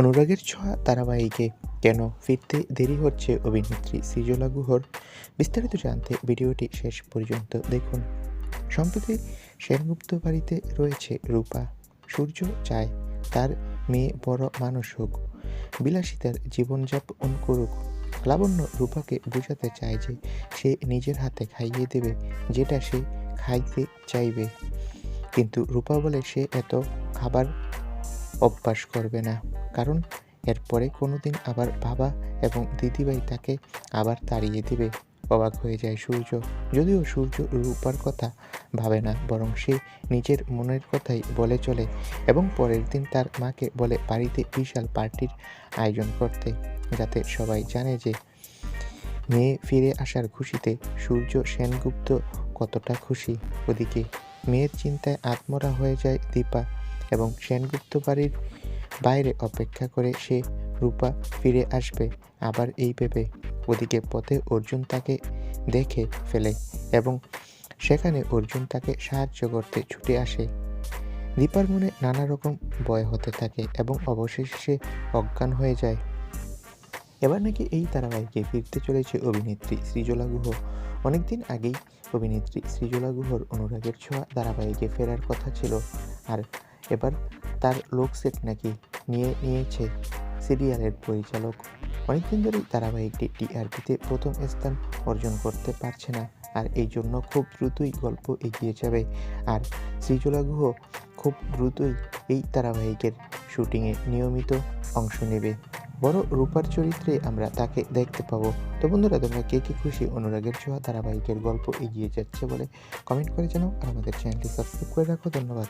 অনুরাগের ছোঁয়া ধারাবাহিকে কেন ফিরতে দেরি হচ্ছে অভিনেত্রী সৃজলা গুহর? বিস্তারিত জানতে ভিডিওটি শেষ পর্যন্ত দেখুন। সম্প্রতি সেনগুপ্ত বাড়িতে রয়েছে রূপা। সূর্য চায় তার মেয়ে বড় মানুষ হোক। বিলাসিতার জীবনযাপন করুক লাবণ্য রূপাকে বোঝাতে চায় যে সে নিজের হাতে খাইয়ে দেবে যেটা সে খাইতে চাইবে। কিন্তু রূপা বলে সে এত খাবার অভ্যাস করবে না। কারণ এরপরে কোনোদিন আবার বাবা এবং দিদিভাই তাকে আবার তাড়িয়ে দিবে। অবাক হয়ে যায় সূর্য। যদিও সূর্য রূপার কথা ভাবে না, বরং সে নিজের মনের কথাই বলে চলে এবং পরের দিন তার মাকে বলে বাড়িতে বিশাল পার্টির আয়োজন করতে। যাতে সবাই জানে যে মেয়ে ফিরে আসার খুশিতে সূর্য সেনগুপ্ত কতটা খুশি। ওদিকে মেয়ের চিন্তায় আত্মরা হয়ে যায় দীপা। এবং সেনগুপ্ত বাড়ির বাইরে অপেক্ষা করে সে রূপা ফিরে আসবে। আবার এই ভেবে ওদিকে পথে অর্জুন তাকে দেখে ফেলে এবং সেখানে অর্জুন তাকে সাহায্য করতে ছুটে আসে। দীপার মনে নানা রকম ভয় হতে থাকে এবং অবশেষে সে অজ্ঞান হয়ে যায়। এবার নাকি এই ধারাবাহিকে ফিরতে চলেছে অভিনেত্রী সৃজলা গুহ। অনেকদিন আগেই অভিনেত্রী সৃজলা গুহর অনুরাগের ছোঁয়া ধারাবাহিকে ফেরার কথা ছিল। আর এবার তার লোক সেট নাকি নিয়ে নিয়েছে সিরিয়ালের পরিচালক। অনেকদিন ধরেই ধারাবাহিকটি টিআরপিতে প্রথম স্থান অর্জন করতে পারছে না, আর এই জন্য খুব দ্রুতই গল্প এগিয়ে যাবে। আর সৃজলা গুহ খুব দ্রুতই এই ধারাবাহিকের শুটিংয়ে নিয়মিত অংশ নেবে। বড় রূপার চরিত্রে আমরা তাকে দেখতে পাবো। তো বন্ধুরা, তোমরা কে কে খুশি অনুরাগের ছোঁয়া ধারাবাহিকের গল্প এগিয়ে যাচ্ছে বলে কমেন্ট করে জানাও, আর আমাদের চ্যানেলটি সাবস্ক্রাইব করে রাখো। ধন্যবাদ।